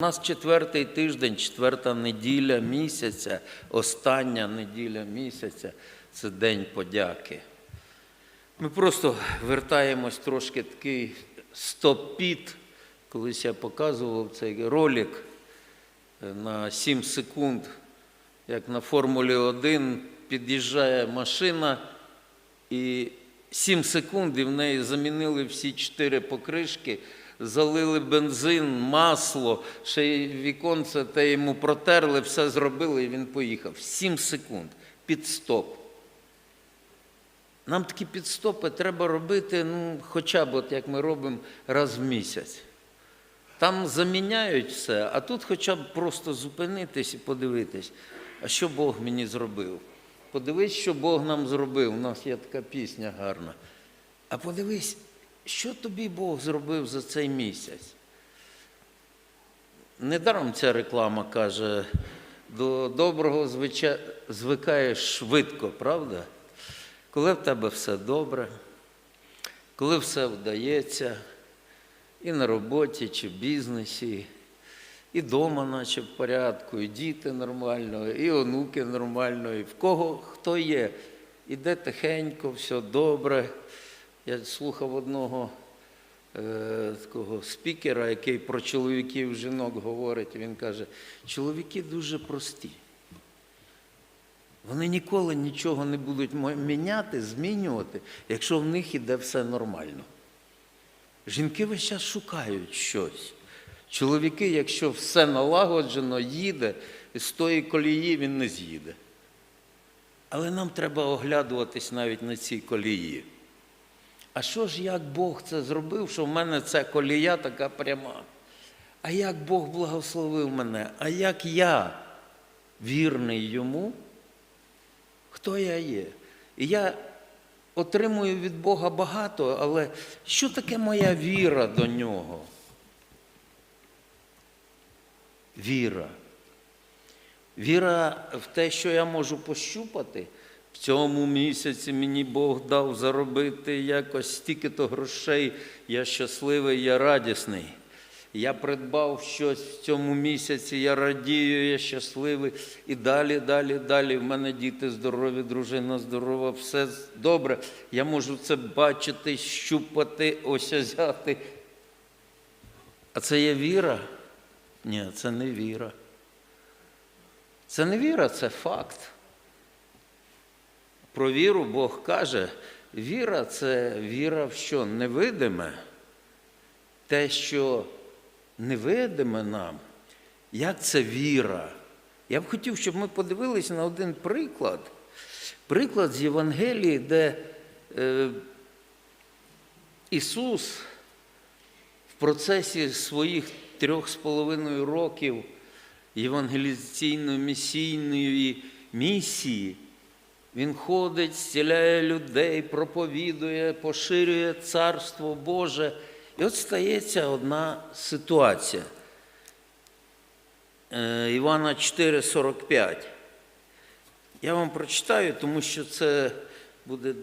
У нас четвертий тиждень, четверта неділя місяця, остання неділя місяця це День подяки. Ми просто вертаємось трошки такий стоп-піт. Колись я показував цей ролик на 7 секунд, як на Формулі 1 під'їжджає машина, і 7 секунд і в неї замінили всі чотири покришки, залили бензин, масло, ще й віконце те йому протерли, все зробили, і він поїхав. 7 секунд. Підстоп. Нам такі підстопи треба робити, ну, хоча б от як ми робимо раз в місяць. Там заміняють все, а тут хоча б просто зупинитись і подивитись, а що Бог мені зробив. Подивись, що Бог нам зробив. У нас є така пісня гарна. А подивись, що тобі Бог зробив за цей місяць. Недаром ця реклама каже, до доброго звича... звикаєш швидко, правда? Коли в тебе все добре, коли все вдається, і на роботі, чи в бізнесі, і вдома, наче в порядку, і діти нормально, і онуки нормально, і в кого хто є. Іде тихенько, все добре. Я слухав одного е, такого спікера, який про чоловіків, жінок говорить. Він каже, чоловіки дуже прості. Вони ніколи нічого не будуть міняти, змінювати, якщо в них іде все нормально. Жінки весь час шукають щось. Чоловіки, якщо все налагоджено, їде, з тої колії він не з'їде. Але нам треба оглядуватись навіть на цій колії. А що ж, як Бог це зробив, що в мене ця колія така пряма? А як Бог благословив мене? А як я вірний йому? Хто я є? І я отримую від Бога багато, але що таке моя віра до нього? Віра. Віра в те, що я можу пощупати. В цьому місяці мені Бог дав заробити якось стільки-то грошей. Я щасливий, я радісний. Я придбав щось в цьому місяці, я радію, я щасливий. І далі, далі, далі. В мене діти здорові, дружина здорова, все добре. Я можу це бачити, щупати, осязяти. А це є віра? Ні, це не віра. Це не віра, це факт. Про віру Бог каже, віра це віра в що невидиме, те, що невидиме нам. Як це віра? Я б хотів, щоб ми подивилися на один приклад. Приклад з Євангелії, де е, Ісус в процесі своїх трьох з половиною років євангелізаційно-місійної місії, він ходить, зціляє людей, проповідує, поширює Царство Боже. І от стається одна ситуація. Е, Івана 4,45. Я вам прочитаю, тому що це буде.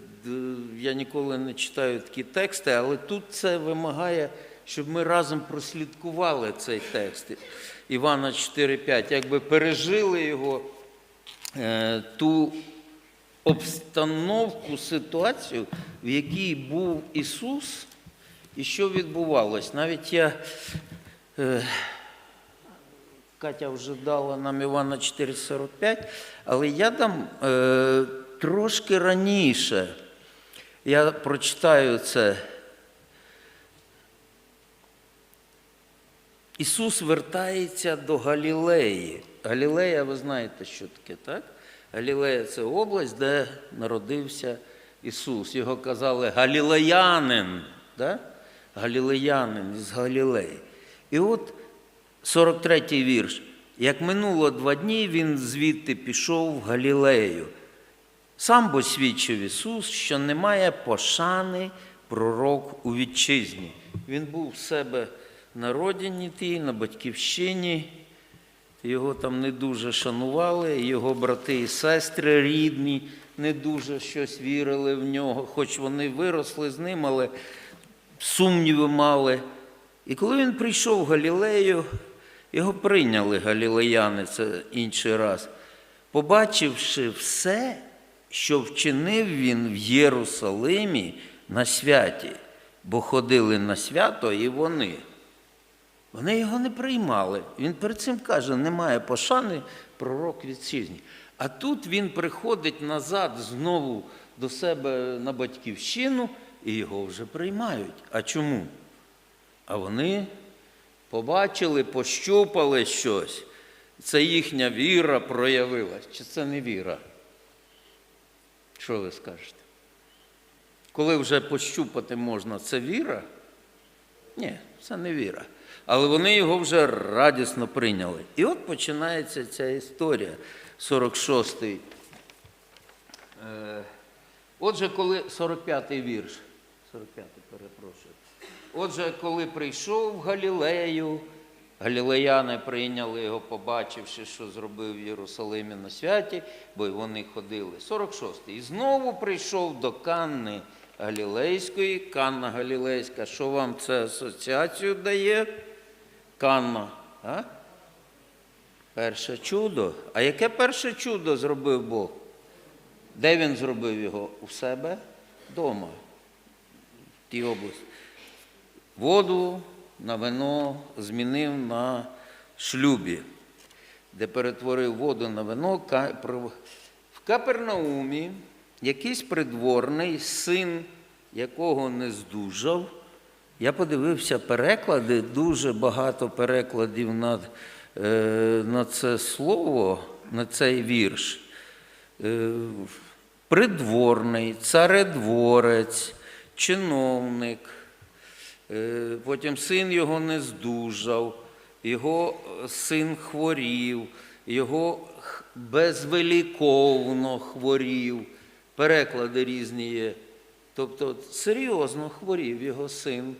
Я ніколи не читаю такі тексти, але тут це вимагає, щоб ми разом прослідкували цей текст. Івана 4,5, якби пережили його, е, ту обстановку, ситуацію, в якій був Ісус, і що відбувалось. Навіть я. Е, Катя вже дала нам Івана 4,45, але я дам е, трошки раніше. Я прочитаю це. Ісус вертається до Галілеї. Галілея, ви знаєте, що таке, так? Галілея це область, де народився Ісус. Його казали Галілеянин. Да? Галілеянин із Галілеї. І от 43-й вірш. Як минуло два дні, він звідти пішов в Галілею. Сам бо свідчив Ісус, що немає пошани пророк у вітчизні. Він був в себе на родині тій, на батьківщині. Його там не дуже шанували, його брати і сестри рідні не дуже щось вірили в нього, хоч вони виросли з ним, але сумніви мали. І коли він прийшов в Галілею, Його прийняли галілеяни, це інший раз. Побачивши все, що вчинив він в Єрусалимі на святі, бо ходили на свято і вони. Вони його не приймали. Він перед цим каже, немає пошани пророк вітчизні. А тут він приходить назад знову до себе на батьківщину і його вже приймають. А чому? А вони побачили, пощупали щось. Це їхня віра проявилась. Чи це не віра? Що ви скажете? Коли вже пощупати можна, це віра? Ні, це не віра. Але вони його вже радісно прийняли. І от починається ця історія, 46-й. Е, Отже, коли 45-й вірш, 45-й, перепрошую. Отже, коли прийшов в Галілею, галілеяни прийняли його, побачивши, що зробив в Єрусалимі на святі, бо вони ходили. 46-й. І знову прийшов до Канни Галілейської. Канна Галілейська, що вам це асоціацію дає? Канна. А? Перше чудо. А яке перше чудо зробив Бог? Де він зробив його? У себе вдома, в тій області. Воду на вино змінив на шлюбі, де перетворив воду на вино. В Капернаумі якийсь придворний, син якого не здужав. Я подивився переклади, дуже багато перекладів на, е, на це слово, на цей вірш. Е, придворний, царедворець, чиновник. Е, Потім син його не здужав, його син хворів, його безвеликовно хворів. Переклади різні є. Тобто серйозно хворів його син.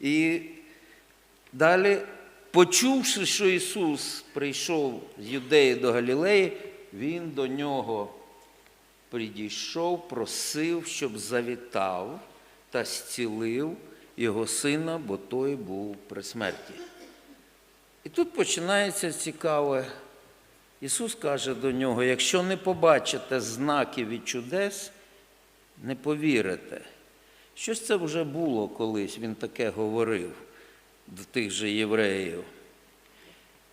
І далі, почувши, що Ісус прийшов з Юдеї до Галілеї, Він до нього підійшов, просив, щоб завітав та зцілив його сина, бо той був при смерті. І тут починається цікаве. Ісус каже до нього: якщо не побачите знаків і чудес, не повірите. Щось це вже було колись, він таке говорив до тих же євреїв.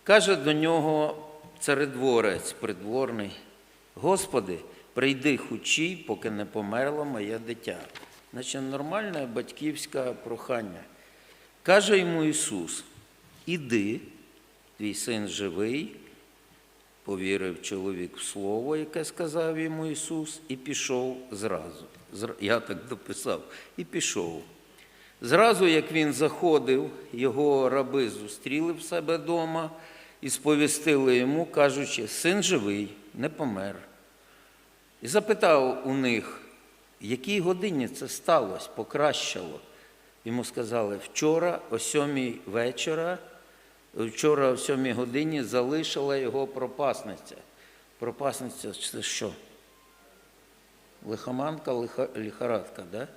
Каже до нього царедворець придворний, Господи, прийди хучій, поки не померло моє дитя. Значить, нормальне батьківське прохання. Каже йому Ісус, іди, твій син живий, повірив чоловік в слово, яке сказав йому Ісус, і пішов зразу. Я так дописав, і пішов. Зразу, як він заходив, його раби зустріли в себе вдома і сповістили йому, кажучи, син живий, не помер. І запитав у них, в якій годині це сталося, покращало. Йому сказали, вчора о сьомій вечора, вчора о сьомій годині залишила його пропасниця. Пропасниця це що? Лихоманка, лиха, лихорадка, да?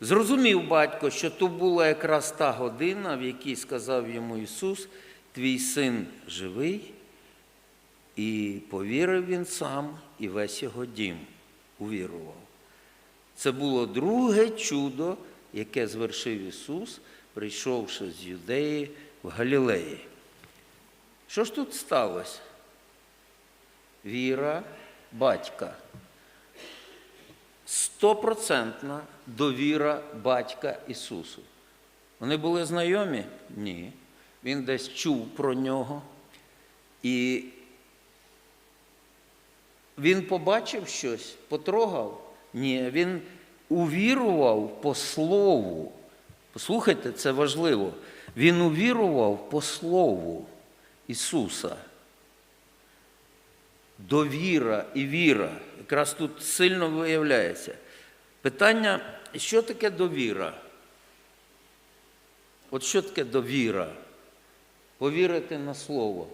Зрозумів батько, що то була якраз та година, в якій сказав йому Ісус, твій син живий, і повірив він сам, і весь його дім увірував. Це було друге чудо, яке звершив Ісус, прийшовши з Юдеї в Галілеї. Що ж тут сталося? Віра батька. Стопроцентна довіра батька Ісусу. Вони були знайомі? Ні. Він десь чув про нього. І він побачив щось, потрогав? Ні, він увірував по слову. Послухайте, це важливо. Він увірував по слову Ісуса. Довіра і віра. Якраз тут сильно виявляється. Питання, що таке довіра? От що таке довіра? Повірити на слово.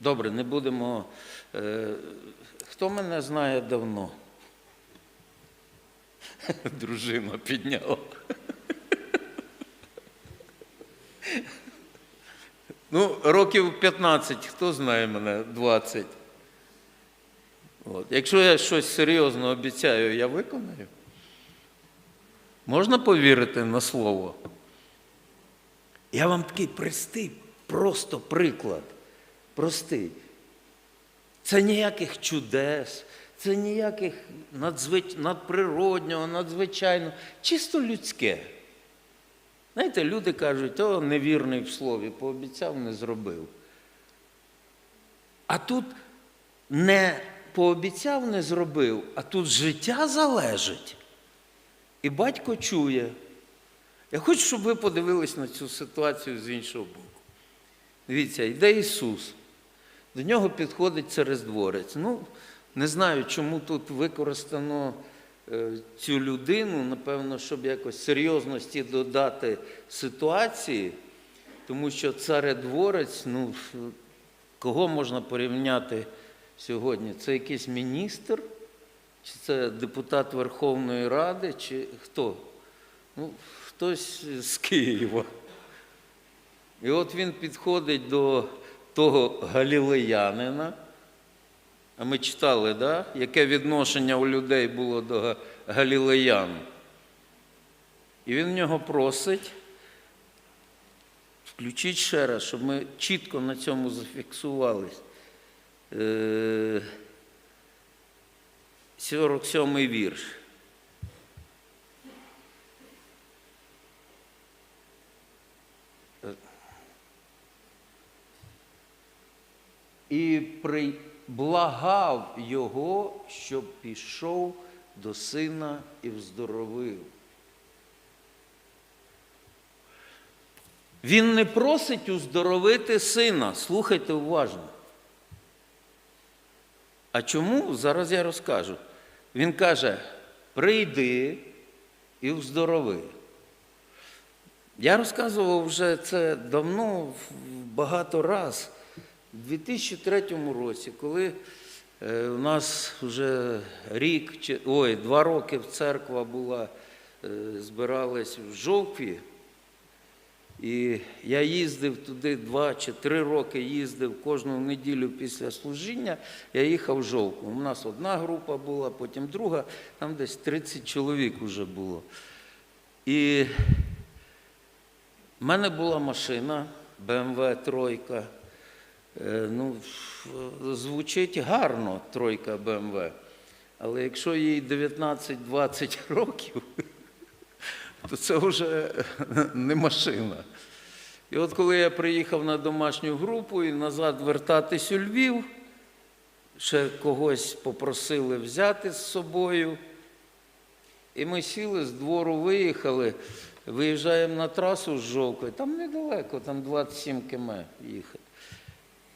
Добре, не будемо. Е, хто мене знає давно? Дружина підняла. Ну, років 15, хто знає мене, 20. От. Якщо я щось серйозно обіцяю, я виконаю. Можна повірити на слово? Я вам такий простий, просто приклад. Простий. Це ніяких чудес, це ніяких надзвич... надприроднього, надзвичайного, чисто людське. Знаєте, люди кажуть, о, невірний в слові, пообіцяв, не зробив. А тут не пообіцяв, не зробив, а тут життя залежить. І батько чує. Я хочу, щоб ви подивились на цю ситуацію з іншого боку. Дивіться, йде Ісус. До нього підходить царездворець. Ну, не знаю, чому тут використано цю людину, напевно, щоб якось серйозності додати ситуації, тому що царедворець, ну, кого можна порівняти сьогодні? Це якийсь міністр, чи це депутат Верховної Ради, чи хто? Ну, хтось з Києва. І от він підходить до того галілеянина. Ми читали, да? яке відношення у людей було до галілеян. І він в нього просить, включіть ще раз, щоб ми чітко на цьому зафіксувались. Е, 47-й вірш. і при- благав його, щоб пішов до сина і вздоровив. Він не просить уздоровити сина. Слухайте уважно. А чому? Зараз я розкажу. Він каже: прийди і вздорови. Я розказував вже це давно, багато раз. У 2003 році, коли е, у нас вже рік, ой, два роки церква була, е, збиралась в жовтві, і я їздив туди два чи три роки, їздив кожну неділю після служіння, я їхав в жовтку. У нас одна група була, потім друга, там десь 30 чоловік вже було. І в мене була машина BMW тройка. Е, Ну, звучить гарно тройка BMW. Але якщо їй 19-20 років, то це вже не машина. І от коли я приїхав на домашню групу і назад вертатись у Львів, ще когось попросили взяти з собою. І ми сіли з двору, виїхали, виїжджаємо на трасу з Жовкою, там недалеко, там 27 км їхати.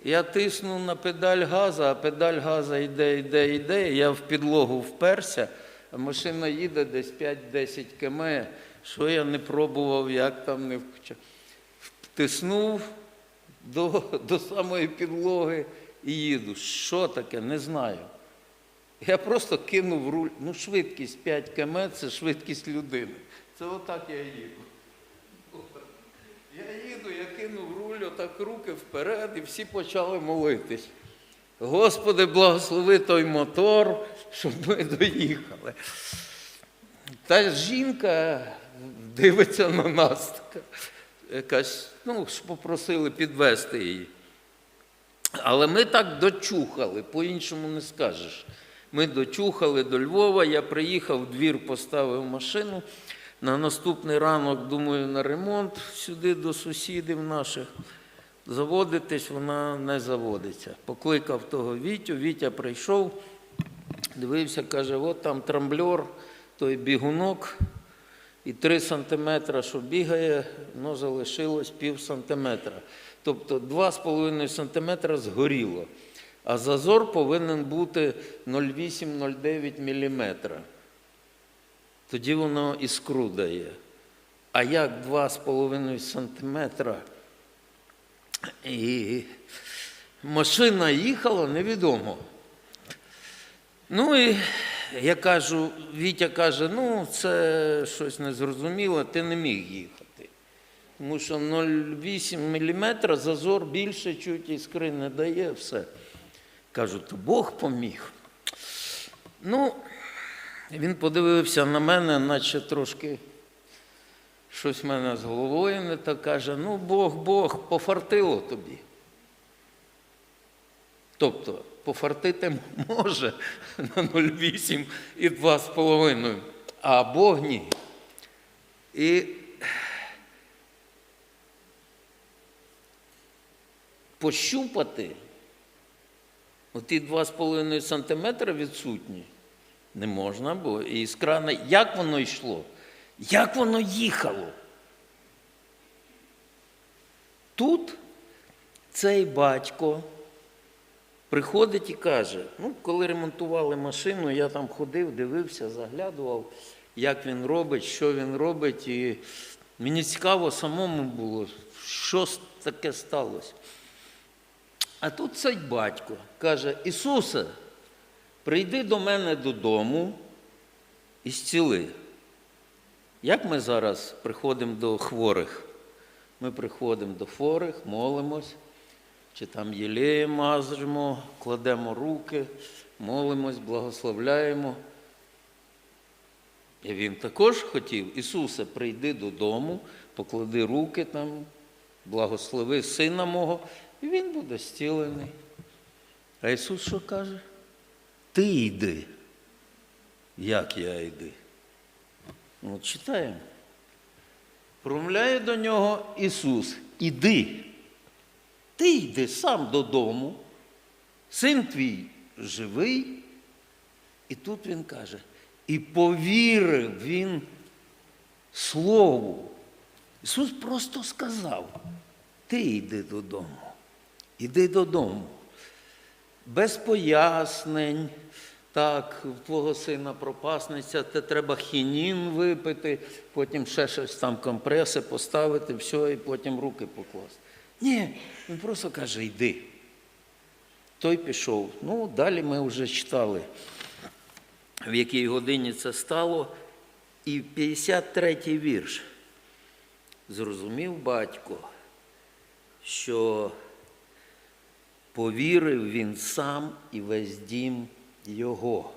Я тисну на педаль газа, а педаль газа йде, йде, йде. Я в підлогу вперся, а машина їде десь 5-10 км. Що я не пробував, як там не вча. Втиснув до, до самої підлоги і їду. Що таке? Не знаю. Я просто кинув руль. Ну, швидкість 5 км це швидкість людини. Це отак я їду. Я їду, кинув руль, отак руки вперед, і всі почали молитись. Господи, благослови той мотор, щоб ми доїхали. Та жінка дивиться на нас, така, якась, ну, попросили підвести її. Але ми так дочухали, по-іншому не скажеш. Ми дочухали до Львова, я приїхав, в двір поставив машину. На наступний ранок, думаю, на ремонт сюди до сусідів наших. Заводитись вона не заводиться. Покликав того Вітю, Вітя прийшов, дивився, каже, от там трамбльор, той бігунок, і три сантиметра, що бігає, воно залишилось пів сантиметра. Тобто 2,5 сантиметра згоріло. А зазор повинен бути 0,8-0,9 міліметра. Тоді воно іскру дає. А як 2,5 сантиметра? І машина їхала, невідомо. Ну і я кажу, Вітя каже, ну це щось незрозуміло, ти не міг їхати. Тому що 0,8 мм зазор більше чуть іскри не дає все. Кажу, то Бог поміг. Ну, він подивився на мене, наче трошки щось в мене з головою не так каже, ну Бог, Бог, пофартило тобі. Тобто пофартити може на 0,8 і 2,5, а Бог ні. І пощупати оті 2,5 сантиметри відсутні не можна, бо із крана, як воно йшло, як воно їхало. Тут цей батько приходить і каже: ну, коли ремонтували машину, я там ходив, дивився, заглядував, як він робить, що він робить. І мені цікаво самому було, що таке сталося. А тут цей батько каже: Ісусе, прийди до мене додому і зціли. Як ми зараз приходимо до хворих? Ми приходимо до хворих, молимось, чи там єлеєм мажемо, кладемо руки, молимось, благословляємо. І він також хотів, Ісусе, прийди додому, поклади руки там, благослови сина мого, і він буде зцілений. А Ісус що каже? Ти йди. Як я йди? Ну, читаємо. Промовляє до нього Ісус, іди. Ти йди сам додому, син твій живий. І тут він каже, і повірив він Слову. Ісус просто сказав: ти йди додому, іди додому. Без пояснень. Так, в твого сина пропасниця, те треба хінін випити, потім ще щось там компреси поставити, все, і потім руки покласти. Ні, він просто каже, йди. Той пішов. Ну, далі ми вже читали, в якій годині це стало. І 53-й вірш. Зрозумів батько, що повірив він сам і весь дім його.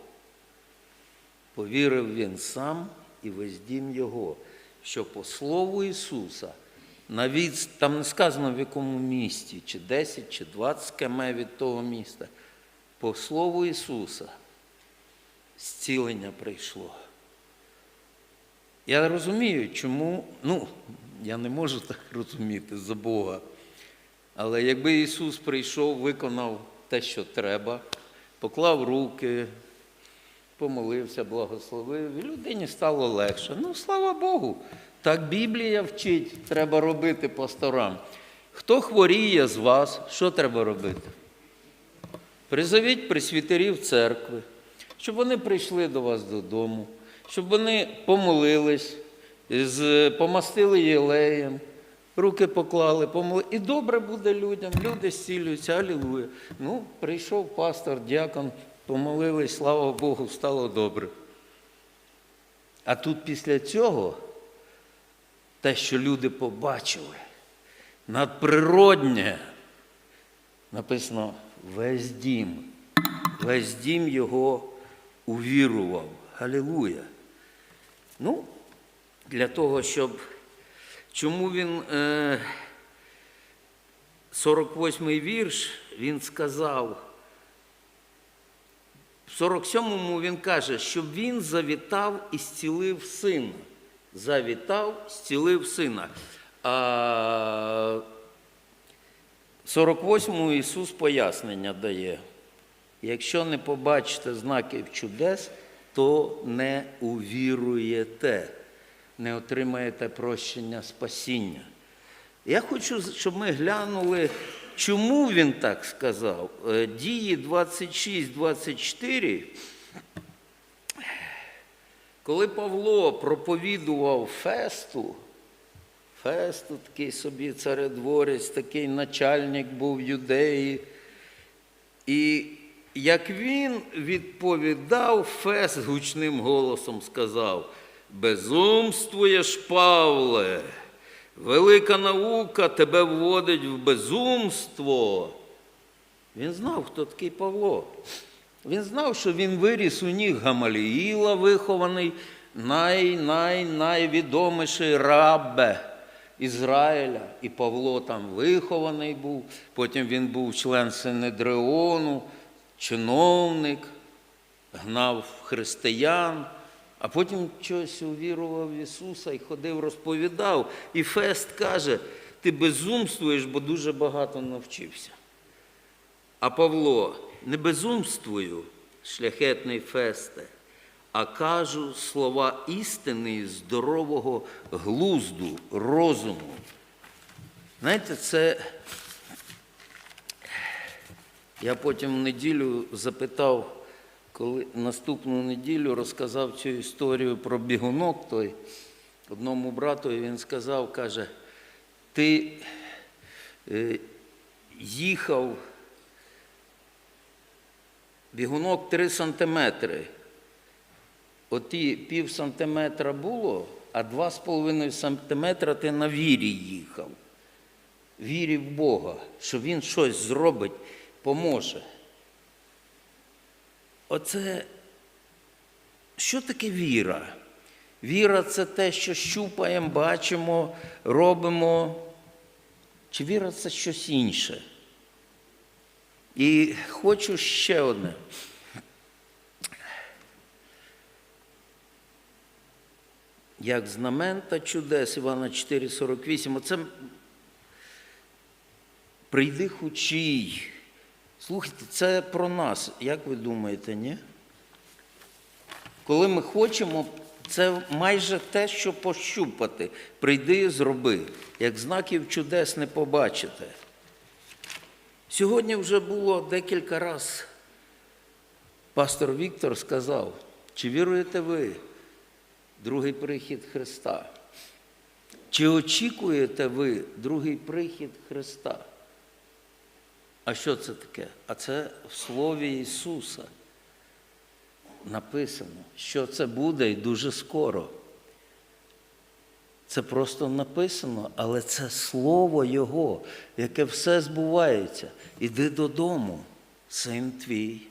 Повірив він сам і весь дім його, що по слову Ісуса, навіть там не сказано в якому місті, чи 10, чи 20 км від того міста, по слову Ісуса зцілення прийшло. Я розумію, чому, ну, я не можу так розуміти за Бога. Але якби Ісус прийшов, виконав те, що треба, поклав руки, помолився, благословив, і людині стало легше. Ну, слава Богу, так Біблія вчить, треба робити пасторам. Хто хворіє з вас, що треба робити? Призовіть присвітерів церкви, щоб вони прийшли до вас додому, щоб вони помолились, помастили єлеєм, руки поклали, помолили. І добре буде людям, люди зцілюються, алілуя. Ну, прийшов пастор, дякон, помолились, слава Богу, стало добре. А тут після цього те, що люди побачили, надприроднє, написано весь дім, весь дім його увірував. Галілуя. Ну, для того, щоб. Чому він. Е, 48-й вірш він сказав. В 47-му він каже, щоб він завітав і зцілив сина. Завітав, зцілив сина. А 48-му Ісус пояснення дає. Якщо не побачите знаків чудес, то не увіруєте, не отримаєте прощення спасіння. Я хочу, щоб ми глянули, чому він так сказав. Е, Дії 26-24. Коли Павло проповідував Фесту, Фесту такий собі царедворець, такий начальник був юдеї. І як він відповідав, Фест гучним голосом сказав: Безумствуєш, Павле, велика наука тебе вводить в безумство. Він знав, хто такий Павло. Він знав, що він виріс у ніг Гамаліїла, вихований най, най, найвідоміший раббе Ізраїля. І Павло там вихований був. Потім він був член Синедріону, чиновник, гнав християн. А потім щось увірував в Ісуса і ходив, розповідав. І Фест каже: ти безумствуєш, бо дуже багато навчився. А Павло, не безумствую, шляхетний фесте, а кажу слова істини здорового глузду, розуму. Знаєте, це я потім в неділю запитав, коли наступну неділю розказав цю історію про бігунок той одному брату, і він сказав, каже, ти е, їхав бігунок 3 сантиметри. Оті пів сантиметра було, а 2,5 сантиметра ти на вірі їхав. Вірі в Бога, що Він щось зробить, поможе. Оце що таке віра? Віра це те, що щупаємо, бачимо, робимо. Чи віра це щось інше? І хочу ще одне. Як знамен та чудес Івана 4,48. Оце прийди хучій. Слухайте, це про нас. Як ви думаєте, ні? Коли ми хочемо, це майже те, що пощупати. Прийди і зроби. Як знаків чудес не побачите. Сьогодні вже було декілька разів. Пастор Віктор сказав, чи віруєте ви другий прихід Христа? Чи очікуєте ви другий прихід Христа? А що це таке? А це в Слові Ісуса написано, що це буде і дуже скоро. Це просто написано, але це слово Його, яке все збувається. Іди додому, син твій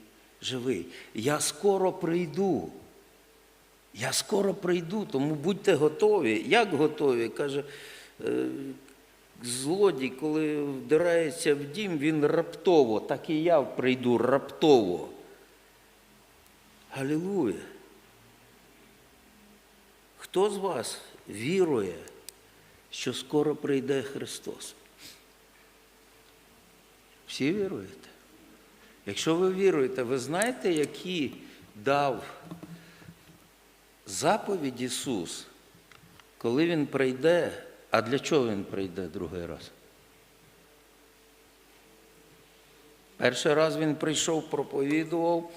живий. Я скоро прийду. Я скоро прийду, тому будьте готові. Як готові? Каже, е, злодій, коли вдирається в дім, він раптово, так і я прийду раптово. Галілуя! Хто з вас вірує, що скоро прийде Христос? Всі віруєте? Якщо ви віруєте, ви знаєте, які дав заповідь Ісус, коли Він прийде, а для чого Він прийде другий раз? Перший раз Він прийшов, проповідував,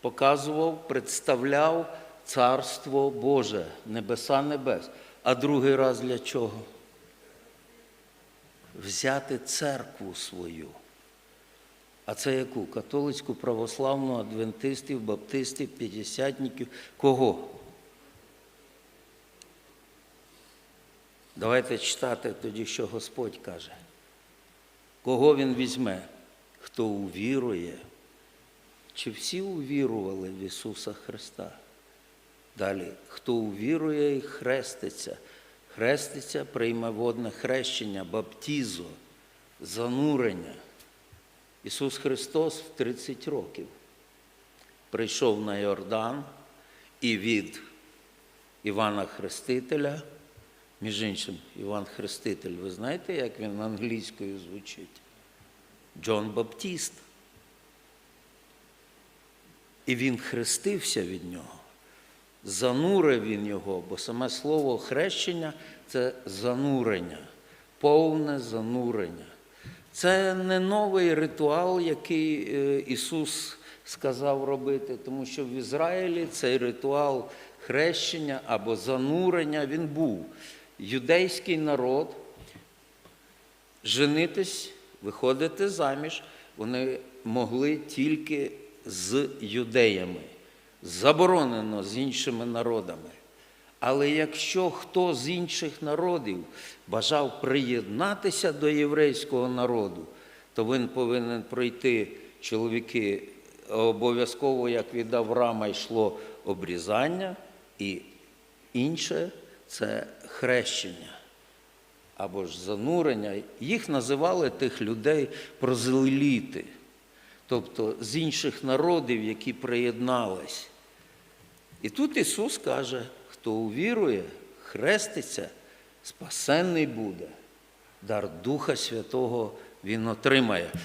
показував, представляв Царство Боже, небеса небес. А другий раз для чого? Взяти церкву свою. А це яку? Католицьку, православну, адвентистів, баптистів, п'ятдесятників. Кого? Давайте читати тоді, що Господь каже. Кого Він візьме? Хто увірує? Чи всі увірували в Ісуса Христа? Далі, хто увірує і хреститься, хреститься, прийме водне хрещення, баптізо, занурення. Ісус Христос в 30 років прийшов на Йордан і від Івана Хрестителя, між іншим, Іван Хреститель, ви знаєте, як він англійською звучить? Джон Баптіст. І він хрестився від нього. Занурив він його, бо саме слово хрещення це занурення, повне занурення. Це не новий ритуал, який е, Ісус сказав робити, тому що в Ізраїлі цей ритуал хрещення або занурення він був. Юдейський народ женитись, виходити заміж, вони могли тільки з юдеями, заборонено з іншими народами. Але якщо хто з інших народів бажав приєднатися до єврейського народу, то він повинен пройти чоловіки обов'язково, як від Авраама йшло обрізання, і інше це хрещення або ж занурення. Їх називали тих людей прозеліти, тобто з інших народів, які приєднались. І тут Ісус каже, хто увірує, хреститься, спасенний буде. Дар Духа Святого Він отримає.